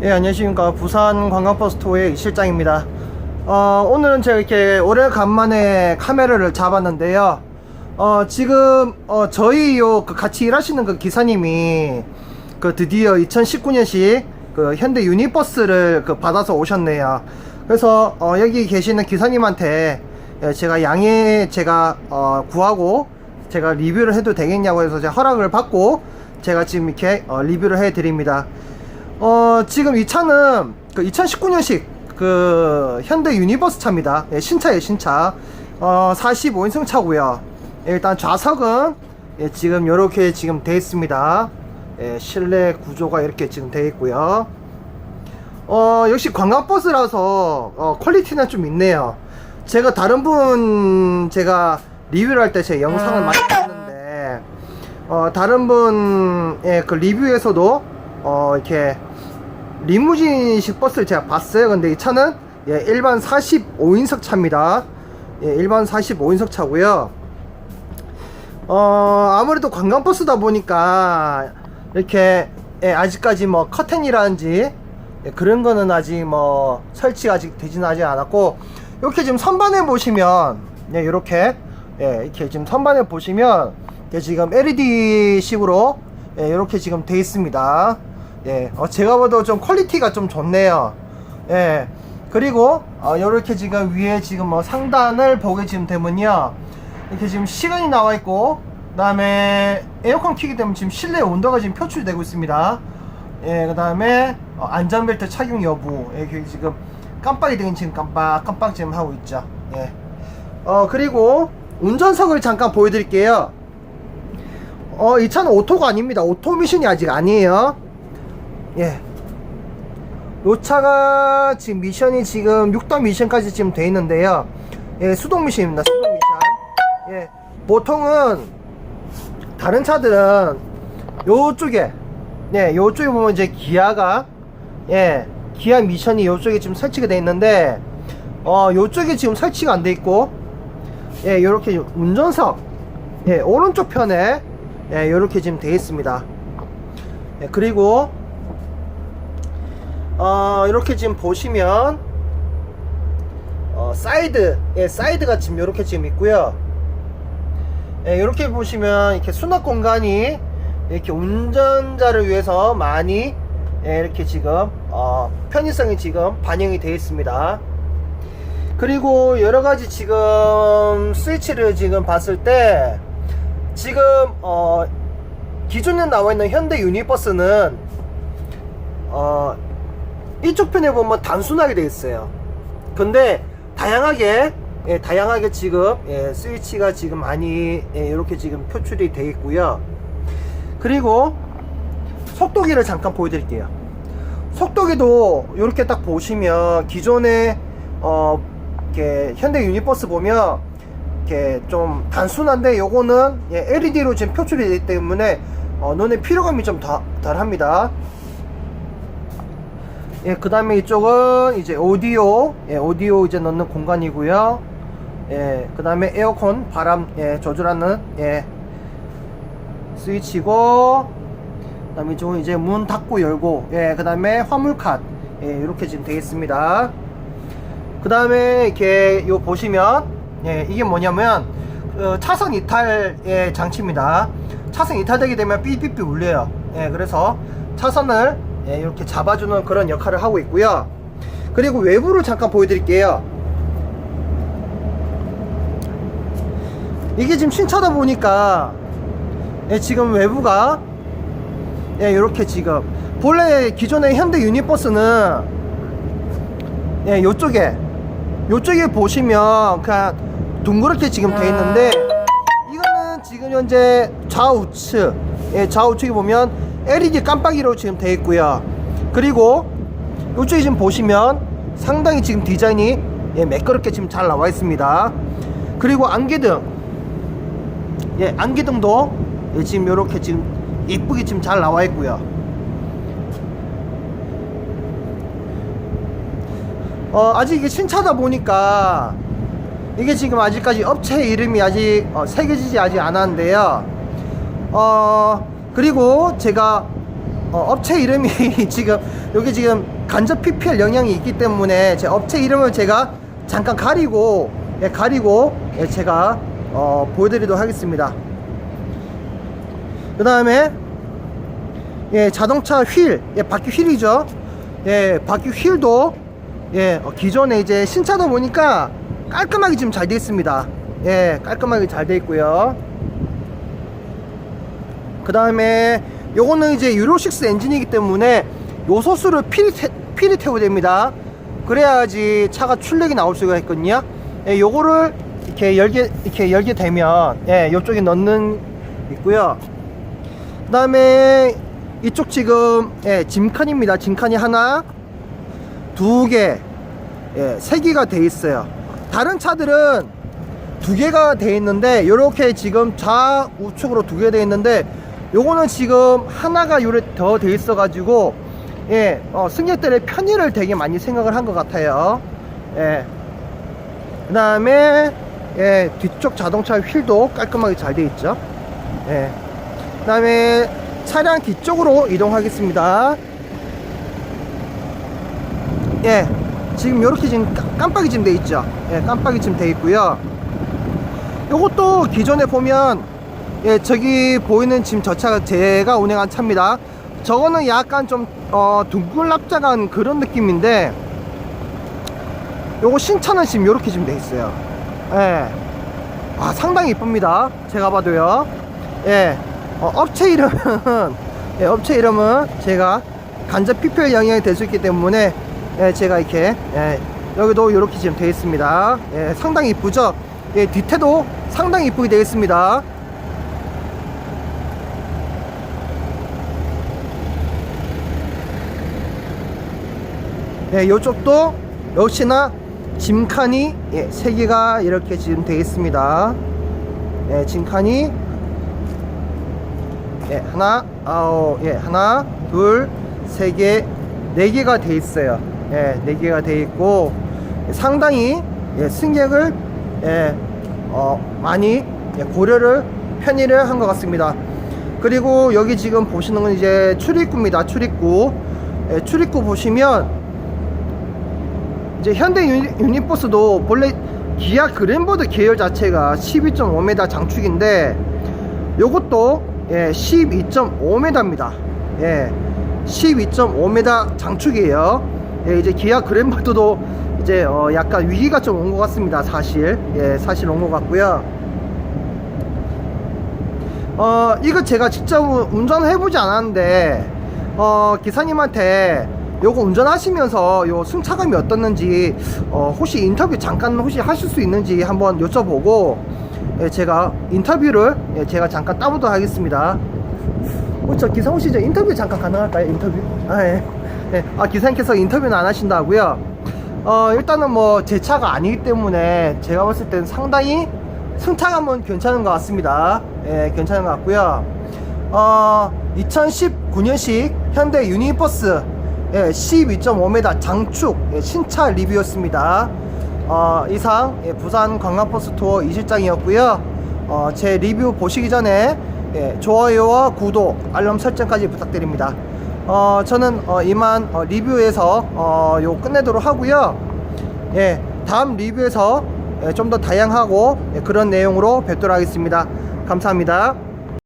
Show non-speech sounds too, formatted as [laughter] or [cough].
예, 안녕하십니까. 부산 관광버스토의 실장입니다. 어, 오늘은 제가 이렇게 오래간만에 카메라를 잡았는데요. 어, 지금, 어, 저희 요, 그 같이 일하시는 그 기사님이, 그 드디어 2019년식 그 현대 유니버스를 그 받아서 오셨네요. 그래서, 어, 여기 계시는 기사님한테 예, 제가 양해 제가, 어, 구하고 제가 리뷰를 해도 되겠냐고 해서 제가 허락을 받고 제가 지금 이렇게 어, 리뷰를 해 드립니다. 어, 지금 이 차는 그 2019년식 그 현대 유니버스 차입니다. 예, 신차예요, 신차. 어, 45인승 차고요. 예, 일단 좌석은 예, 지금 이렇게 지금 돼 있습니다. 예, 실내 구조가 이렇게 지금 돼 있고요. 어, 역시 관광버스라서 어, 퀄리티는 좀 있네요. 제가 다른 분 제가 리뷰를 할 때 제 영상을 많이 봤는데 어, 다른 분의 그 리뷰에서도 어, 이렇게 리무진식 버스를 제가 봤어요. 근데 이 차는 예, 일반 45인석 차입니다. 예, 일반 45인석 차고요. 어, 아무래도 관광버스다 보니까 이렇게 예, 아직까지 뭐 커튼이라든지 예, 그런 거는 아직 뭐 설치가 아직 되지는 아직 않았고 이렇게 지금 선반에 보시면 예, 이렇게 예, 이렇게 지금 선반에 보시면 이게 지금 LED 식으로 예, 이렇게 지금 돼 있습니다. 예, 어, 제가 봐도 좀 퀄리티가 좀 좋네요. 예, 그리고 어, 이렇게 지금 위에 지금 뭐 상단을 보게 지금 되면요, 이렇게 지금 시간이 나와 있고, 그다음에 에어컨 키기 때문에 지금 실내 온도가 지금 표출되고 있습니다. 예, 그다음에 어, 안전벨트 착용 여부, 예, 이렇게 지금 깜빡이 등이 지금 깜빡 깜빡 지금 하고 있죠. 예. 어 그리고 운전석을 잠깐 보여드릴게요. 어, 이 차는 오토가 아닙니다. 오토 미션이 아직 아니에요. 예. 요 차가 지금 미션이 지금 6단 미션까지 지금 돼 있는데요. 예, 수동 미션입니다. 수동 미션. 예. 보통은 다른 차들은 요쪽에 예, 요쪽에 보면 이제 기아가 예, 기아 미션이 요쪽에 지금 설치가 돼 있는데 어, 요쪽에 지금 설치가 안 돼 있고 예, 요렇게 운전석 예, 오른쪽 편에 예, 요렇게 지금 돼 있습니다. 예, 그리고 어, 이렇게 지금 보시면 어, 사이드, 예, 사이드가 지금 이렇게 지금 있고요. 예, 이렇게 보시면 이렇게 수납 공간이 이렇게 운전자를 위해서 많이 예, 이렇게 지금 어, 편의성이 지금 반영이 되어 있습니다. 그리고 여러 가지 지금 스위치를 지금 봤을 때 지금 어, 기존에 나와 있는 현대 유니버스는 어, 이쪽 편에 보면 단순하게 되어 있어요. 근데 다양하게 예, 다양하게 지금 예, 스위치가 지금 많이 예, 이렇게 지금 표출이 되어 있고요. 그리고 속도기를 잠깐 보여드릴게요. 속도기도 이렇게 딱 보시면 기존에 어 이렇게 현대 유니버스 보면 이렇게 좀 단순한데 요거는 예, LED로 지금 표출이 되기 때문에 어, 눈에 피로감이 좀 다, 덜합니다. 예, 그 다음에 이쪽은 이제 오디오, 예, 오디오 이제 넣는 공간이고요. 예, 그 다음에 에어컨 바람 예, 조절하는 예, 스위치고, 그 다음에 이쪽은 이제 문 닫고 열고, 예, 그 다음에 화물 칸, 예, 이렇게 지금 되겠습니다. 그 다음에 이렇게 요 보시면, 예, 이게 뭐냐면, 어, 차선 이탈의 장치입니다. 차선 이탈되게 되면 삐삐삐 울려요. 예, 그래서 차선을 예, 이렇게 잡아주는 그런 역할을 하고 있고요. 그리고 외부를 잠깐 보여드릴게요. 이게 지금 신차다 보니까 예, 지금 외부가 예, 이렇게 지금 본래 기존의 현대 유니버스는 예, 요쪽에 요쪽에 보시면 그냥 둥그렇게 지금 돼 있는데 이거는 지금 현재 좌우측 예, 좌우측에 보면 LED 깜빡이로 지금 돼 있고요. 그리고 이쪽에 지금 보시면 상당히 지금 디자인이 예, 매끄럽게 지금 잘 나와 있습니다. 그리고 안개등 예, 안개등도 예, 지금 이렇게 지금 이쁘게 지금 잘 나와 있고요. 어, 아직 이게 신차다 보니까 이게 지금 아직까지 업체 이름이 아직 어, 새겨지지 아직 않았는데요. 어, 그리고 제가 어, 업체 이름이 [laughs] 지금 여기 지금 간접 PPL 영향이 있기 때문에 제 업체 이름을 제가 잠깐 가리고 예, 가리고 예, 제가 어, 보여드리도록 하겠습니다. 그 다음에 예, 자동차 휠, 예, 바퀴 휠이죠. 예, 바퀴 휠도 예, 어, 기존에 이제 신차다 보니까 깔끔하게 지금 잘 되어 있습니다. 예, 깔끔하게 잘 되어 있고요. 그 다음에 요거는 이제 유로6 엔진이기 때문에 요소수를 필히, 태, 필히 태워야 됩니다. 그래야지 차가 출력이 나올 수가 있거든요. 예, 요거를 이렇게 열게, 이렇게 열게 되면, 예, 요쪽에 넣는, 있고요. 그 다음에 이쪽 지금, 예, 짐칸입니다. 짐칸이 하나, 두 개, 예, 세 개가 돼 있어요. 다른 차들은 두 개가 돼 있는데 이렇게 지금 좌우측으로 두 개 돼 있는데 요거는 지금 하나가 요래 더 돼 있어 가지고 예 어, 승객들의 편의를 되게 많이 생각을 한 것 같아요. 예 그 다음에 예 뒤쪽 자동차 휠도 깔끔하게 잘 돼 있죠. 예 그 다음에 차량 뒤쪽으로 이동하겠습니다. 예. 지금 요렇게 지금 깜- 깜빡이 지금 돼 있죠. 예 깜빡이 지금 돼 있고요. 요것도 기존에 보면 예 저기 보이는 지금 저 차가 제가 운행한 차입니다 저거는 약간 좀 어, 둥글납작한 그런 느낌인데 요거 신차는 지금 요렇게 지금 돼 있어요 예. 아 상당히 이쁩니다 제가 봐도요 예 어, 업체 이름은 [laughs] 예, 업체 이름은 제가 간접 PPL 영향이 될 수 있기 때문에 예, 제가 이렇게 예, 여기도 이렇게 지금 되어 있습니다. 예, 상당히 이쁘죠? 예, 뒤태도 상당히 이쁘게 되어 있습니다. 예, 이쪽도 역시나 짐칸이 예, 세 개가 이렇게 지금 되어 있습니다. 예, 짐칸이 예, 하나, 아홉, 예, 하나, 둘, 세 개, 네 개가 돼 있어요. 예, 네 개가 돼 있고 상당히 예, 승객을 예, 어, 많이 예, 고려를 편의를 한 것 같습니다. 그리고 여기 지금 보시는 건 이제 출입구입니다. 출입구. 예, 출입구 보시면 이제 현대 유니, 유니버스도 원래 기아 그랜보드 계열 자체가 12.5m 장축인데 요것도 예, 12.5m입니다. 예, 12.5m 장축이에요. 예, 이제 기아 그랜보드도 이제 어, 약간 위기가 좀 온 것 같습니다. 사실 예, 사실 온 것 같고요. 어, 이거 제가 직접 운전해보지 않았는데 어, 기사님한테 요거 운전하시면서 요 승차감이 어떻는지 어, 혹시 인터뷰 잠깐 혹시 하실 수 있는지 한번 여쭤보고 예, 제가 인터뷰를 예, 제가 잠깐 따보도록 하겠습니다. 어, 저 혹시 저 인터뷰 잠깐 가능할까요? 인터뷰? 아, 예. 예. 아, 기사님께서 인터뷰는 안 하신다고요? 어, 일단은 뭐 제 차가 아니기 때문에 제가 봤을 땐 상당히 승차감은 괜찮은 것 같습니다. 예, 괜찮은 것 같고요. 어, 2019년식 현대 유니버스 예, 12.5m 장축 예, 신차 리뷰였습니다. 어, 이상 예, 부산 관광버스 투어 이실장이었고요. 어, 제 리뷰 보시기 전에 예, 좋아요와 구독, 알람 설정까지 부탁드립니다. 어, 저는 어, 이만 어, 리뷰에서 어, 요 끝내도록 하고요. 예, 다음 리뷰에서 좀더 다양하고 예, 그런 내용으로 뵙도록 하겠습니다. 감사합니다.